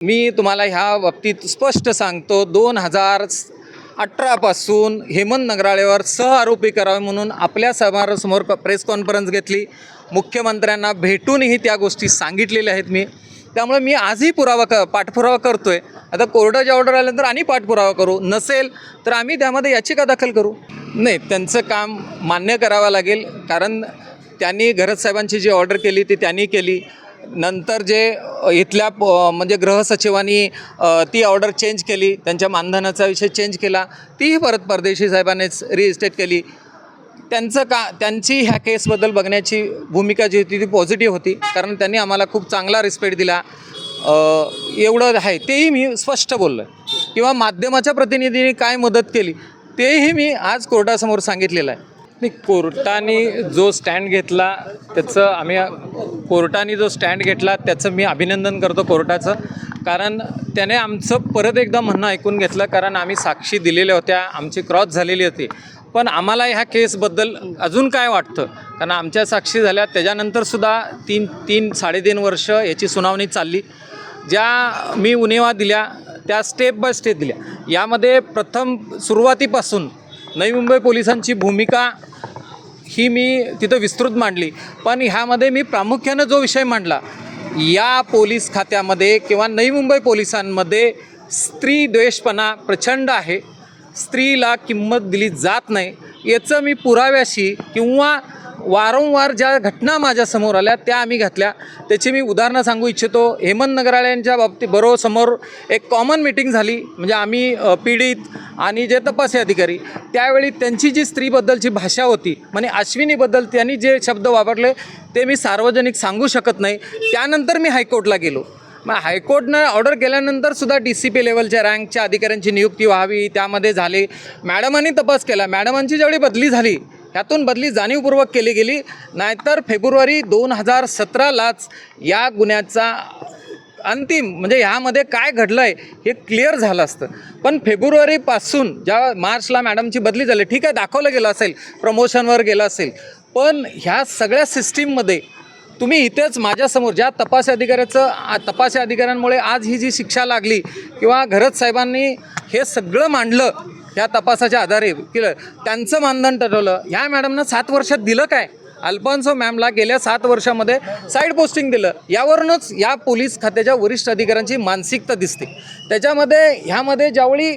मी तुम्हाला ह्या बाबतीत स्पष्ट सांगतो दोन हजार अठरापासून हेमंत नगराळेवर सह आरोपी करावे म्हणून आपल्या समारासमोर प्रेस कॉन्फरन्स घेतली. मुख्यमंत्र्यांना भेटूनही त्या गोष्टी सांगितलेल्या आहेत मी. त्यामुळे मी आजही पुरावा क पाठपुरावा करतो आहे आता कोर्टाची ऑर्डर आल्यानंतर आणि पाठपुरावा करू. नसेल तर आम्ही त्यामध्ये याचिका दाखल करू. नाही त्यांचं काम मान्य करावं लागेल. कारण त्यांनी घरत साहेबांची जी ऑर्डर केली ती त्यांनी केली. नंतर जे इथल्या प- म्हणजे गृहसचिवांनी ती ऑर्डर चेंज केली त्यांच्या मानधनाचा विषय चेंज केला तीही परत परदेशी साहेबांनीच रिइस्टेट केली. त्यांचं का त्यांची ह्या केसबद्दल बघण्याची भूमिका जी होती ती पॉझिटिव्ह होती कारण त्यांनी आम्हाला खूप चांगला रिस्पेक्ट दिला. एवढं आहे तेही मी स्पष्ट बोललो आहे किंवा माध्यमाच्या प्रतिनिधींनी काय मदत केली तेही मी आज कोर्टासमोर सांगितलेलं आहे. नाही कोर्टाने जो स्टँड घेतला त्याचं आम्ही कोर्टाने जो स्टँड घेतला त्याचं मी अभिनंदन करतो कोर्टाचं. कारण त्याने आमचं परत एकदा म्हणणं ऐकून घेतलं कारण आम्ही साक्षी दिलेल्या होत्या आमची क्रॉस झालेली होती. पण आम्हाला ह्या केसबद्दल अजून काय वाटतं? कारण आमच्या साक्षी झाल्या त्याच्यानंतरसुद्धा तीन तीन साडेतीन वर्ष याची सुनावणी चालली. ज्या मी उणेवा दिल्या त्या स्टेप बाय स्टेप दिल्या. यामध्ये प्रथम सुरुवातीपासून नवी मुंबई पोलिसांची भूमिका ही मी तिथं विस्तृत मांडली. पण ह्यामध्ये मी प्रामुख्यानं जो विषय मांडला या पोलीस खात्यामध्ये किंवा नवी मुंबई पोलिसांमध्ये स्त्री द्वेषपणा प्रचंड आहे. स्त्रीला किंमत दिली जात नाही. याचं मी पुराव्याशी किंवा वारंवार ज्या घटना माझ्यासमोर आल्या त्या आम्ही घातल्या. त्याची मी उदाहरणं सांगू इच्छितो. हेमंत नगराळ्यांच्या बाबतीत बरोबर समोर एक कॉमन मिटिंग झाली. म्हणजे आम्ही पीडित आणि जे तपासी अधिकारी त्यावेळी त्यांची जी स्त्रीबद्दलची भाषा होती म्हणजे अश्विनीबद्दल त्यांनी जे शब्द वापरले ते मी सार्वजनिक सांगू शकत नाही. त्यानंतर मी हायकोर्टला गेलो. मग हायकोर्टनं ऑर्डर केल्यानंतर सुद्धा डी सी पी लेवलच्या रँकच्या अधिकाऱ्यांची नियुक्ती व्हावी त्यामध्ये झाली. मॅडमांनी तपास केला. मॅडमांची ज्यावेळी बदली झाली ह्यातून बदली जाणीवपूर्वक केली गेली. नाहीतर फेब्रुवारी दोन हजार सतरालाच या गुन्ह्याचा अंतिम म्हणजे ह्यामध्ये काय घडलं आहे हे क्लिअर झालं असतं. पण फेब्रुवारीपासून ज्या मार्चला मॅडमची बदली झाली ठीक आहे दाखवलं गेलं असेल प्रमोशनवर गेलं असेल पण ह्या सगळ्या सिस्टीममध्ये तुम्ही इथेच माझ्यासमोर ज्या तपास अधिकाऱ्याचं आ- अधिकाऱ्यांमुळे आज ही जी शिक्षा लागली किंवा घरत साहेबांनी हे सगळं मांडलं ह्या तपासाच्या आधारे केलं त्यांचं मानधन ठरवलं ह्या मॅडमनं सात वर्षात दिलं काय? अल्फॉन्सो मॅमला गेल्या सात वर्षामध्ये साईड पोस्टिंग दिलं. यावरूनच या पोलीस खात्याच्या वरिष्ठ अधिकाऱ्यांची मानसिकता दिसते. त्याच्यामध्ये ह्यामध्ये ज्यावेळी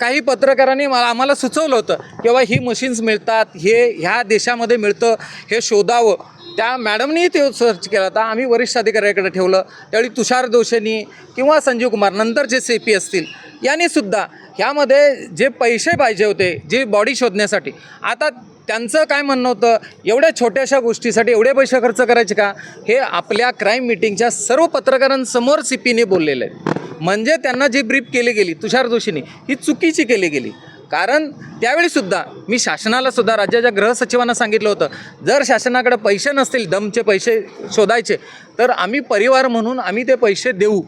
काही पत्रकारांनी मला आम्हाला सुचवलं होतं किंवा ही मशीन्स मिळतात हे ह्या देशामध्ये मिळतं हे शोधावं. त्या मॅडमनी ते सर्च केला होता. आम्ही वरिष्ठ अधिकाऱ्याकडे ठेवलं. त्यावेळी तुषार दोषेंनी किंवा संजीव कुमार नंतरचे सी पी असतील यांनीसुद्धा ह्यामध्ये जे पैसे पाहिजे होते जे बॉडी शोधण्यासाठी आता त्यांचं काय म्हणणं होतं? एवढ्या छोट्याशा गोष्टीसाठी एवढे पैसे खर्च करायचे का? हे आपल्या क्राईम मिटिंगच्या सर्व पत्रकारांसमोर सी पीने बोललेलं आहे म्हणजे त्यांना जी ब्रीफ केली गेली तुषार जोशीने ही चुकीची केली गेली. कारण त्यावेळीसुद्धा मी शासनाला सुद्धा राज्याच्या गृहसचिवांना सांगितलं होतं जर शासनाकडे पैसे नसतील दमचे पैसे शोधायचे तर आम्ही परिवार म्हणून आम्ही ते पैसे देऊ.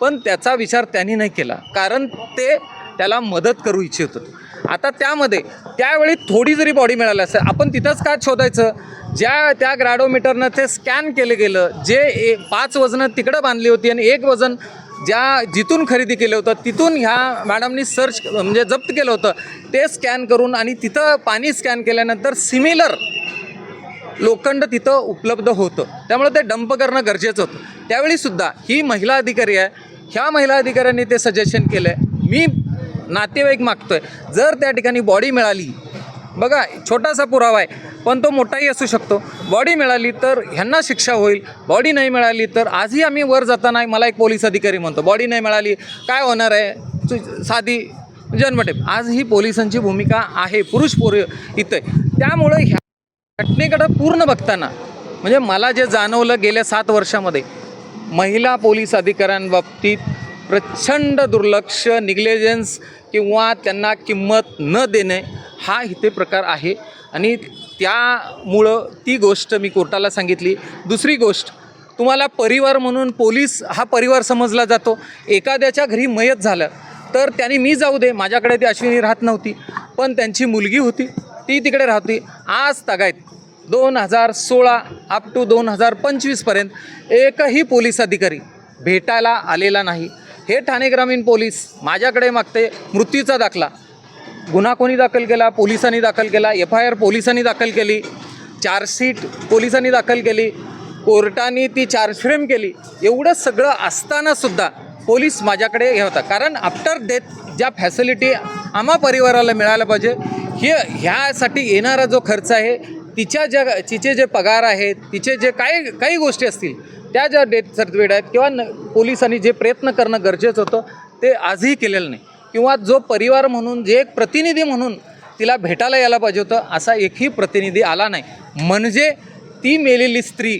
पण त्याचा विचार त्यांनी नाही केला. कारण ते त्याला मदत करू इच्छित होते. आता त्यामध्ये त्यावेळी थोडी जरी बॉडी मिळाली असेल आपण तिथंच का शोधायचं? ज्या त्या ग्रॅडोमीटरनं ते स्कॅन केलं गेलं जे ए पाच वजनं तिकडं बांधली होती आणि एक वजन ज्या जिथून खरेदी केलं होतं तिथून ह्या मॅडमनी सर्च म्हणजे जप्त केलं होतं. ते स्कॅन करून आणि तिथं पाणी स्कॅन केल्यानंतर सिमिलर लोखंड तिथं उपलब्ध होतं. त्यामुळे ते डंप करणं गरजेचं होतं. त्यावेळीसुद्धा ही महिला अधिकारी आहे. ह्या महिला अधिकाऱ्यांनी ते सजेशन केलं आहे मी नातेवाईक मागतो आहे जर त्या ठिकाणी बॉडी मिळाली बघा छोटासा पुरावा आहे पण तो मोठाही असू शकतो. बॉडी मिळाली तर ह्यांना शिक्षा होईल. बॉडी नाही मिळाली तर आजही आम्ही वर जाताना मला एक पोलीस अधिकारी म्हणतो बॉडी नाही मिळाली काय होणार आहे? साधी जन्मटेप आज ही पोलिसांची भूमिका आहे पुरुष पोर इथं. आहे. त्यामुळं ह्या घटनेकडं पूर्ण बघताना म्हणजे मला जे जाणवलं गेल्या सात वर्षामध्ये महिला पोलीस अधिकाऱ्यांबाबतीत प्रचंड दुर्लक्ष निग्लेजन्स किंवा त्यांना किंमत न देणे हा इथे प्रकार आहे. आणि त्यामुळं ती गोष्ट मी कोर्टाला सांगितली. दुसरी गोष्ट तुम्हाला परिवार म्हणून पोलीस हा परिवार समजला जातो. एखाद्याच्या घरी मयत झालं तर त्यांनी मी जाऊ दे माझ्याकडे ती अश्विनी राहत नव्हती. पण त्यांची मुलगी होती ती तिकडे राहती. आज तागायत दोन हजार सोळा अप टू दोन हजार पंचवीसपर्यंत एकही पोलीस अधिकारी भेटायला आलेला नाही. हे ठाणे ग्रामीण पोलीस माझ्याकडे मागते मृत्यूचा दाखला. गुन्हा कोणी दाखल केला? पोलिसांनी दाखल केला. एफ आय आर पोलिसांनी दाखल केली. चार्जशीट पोलिसांनी दाखल केली. कोर्टाने ती चार्ज फ्रेम केली. एवढं सगळं असतानासुद्धा पोलीस माझ्याकडे हे होता. कारण आफ्टर डेथ ज्या फॅसिलिटी आम्हा परिवाराला मिळायला पाहिजे हे ह्यासाठी येणारा जो खर्च आहे तिच्या ज्या तिचे जे पगार आहेत तिचे जे काही काही गोष्टी असतील त्या ज्या डेथ सर्टिफिकेट आहेत किंवा न पोलिसांनी जे प्रयत्न करणं गरजेचं होतं ते आजही केलेलं नाही. किंवा जो परिवार म्हणून जे एक प्रतिनिधी म्हणून तिला भेटायला यायला पाहिजे होतं असा एकही प्रतिनिधी आला नाही. म्हणजे ती मेलेली स्त्री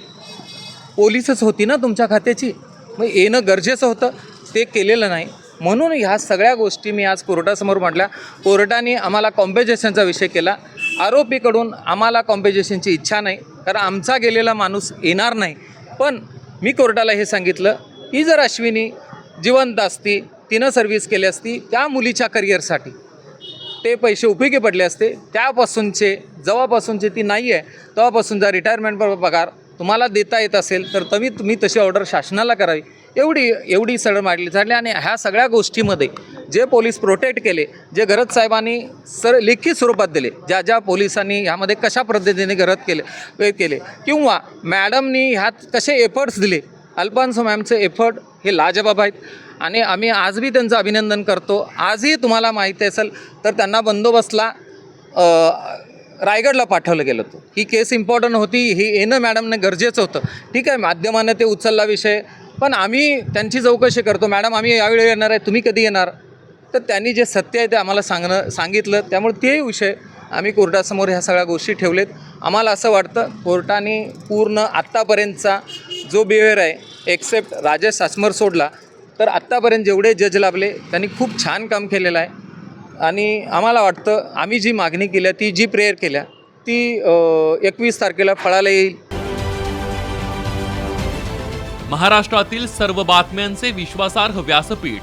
पोलीसच होती ना तुमच्या खात्याची? मग येणं गरजेचं होतं. ते केलेलं नाही. म्हणून ह्या सगळ्या गोष्टी मी आज कोर्टासमोर म्हटल्या. कोर्टाने आम्हाला कॉम्पेजेशनचा विषय केला. आरोपीकडून आम्हाला कॉम्पेजेशनची इच्छा नाही कारण आमचा गेलेला माणूस येणार नाही. पण मी कोर्टाला हे सांगितलं की जर अश्विनी जिवंत असती तिनं सर्व्हिस केली असती त्या मुलीच्या करिअरसाठी ते पैसे उपयोगी पडले असते त्यापासूनचे जेव्हापासूनचे ती नाही आहे तेव्हापासूनचा रिटायरमेंट पगार तुम्हाला देता येत असेल तर तुम्ही तुम्ही तशी ऑर्डर शासनाला करावी. एवढी एवढी सरळ मांडली झाली आणि ह्या सगळ्या गोष्टीमध्ये जे पोलीस प्रोटेक्ट केले जे गरज साहेबांनी सर लिखित स्वरूपात दिले ज्या ज्या पोलिसांनी ह्यामध्ये कशा पद्धतीने गरज केले वे केले. किंवा मॅडमनी ह्यात कसे एफर्ट्स दिले अल्फान्सो मॅमचे एफर्ट हे लाजबाब आहेत. आणि आम्ही आज बी त्यांचं अभिनंदन करतो. आजही तुम्हाला माहिती असेल तर त्यांना बंदोबस्तला रायगडला पाठवलं गेलं होतं. ही केस इम्पॉर्टंट होती हे येणं मॅडमने गरजेचं होतं. ठीक आहे माध्यमानं ते उचलला विषय. पण आम्ही त्यांची चौकशी करतो. मॅडम आम्ही यावेळी येणार आहे तुम्ही कधी येणार? तर त्यांनी जे सत्य आहे ते आम्हाला सांगणं सांगितलं. त्यामुळे तेही विषय आम्ही कोर्टासमोर ह्या सगळ्या गोष्टी ठेवलेत. आम्हाला असं वाटतं कोर्टाने पूर्ण आत्तापर्यंतचा जो बिहेवियर आहे एक्सेप्ट राजेश सासमर सोडला तर आत्तापर्यंत जेवढे जज लाभले त्यांनी खूप छान काम केलेलं आहे. आणि आम्हाला वाटतं आम्ही जी मागणी केल्या ती जी प्रेयर केल्या ती एकवीस तारखेला फळाला येईल. महाराष्ट्रातील सर्व बातम्यांचे विश्वासार्ह व्यासपीठ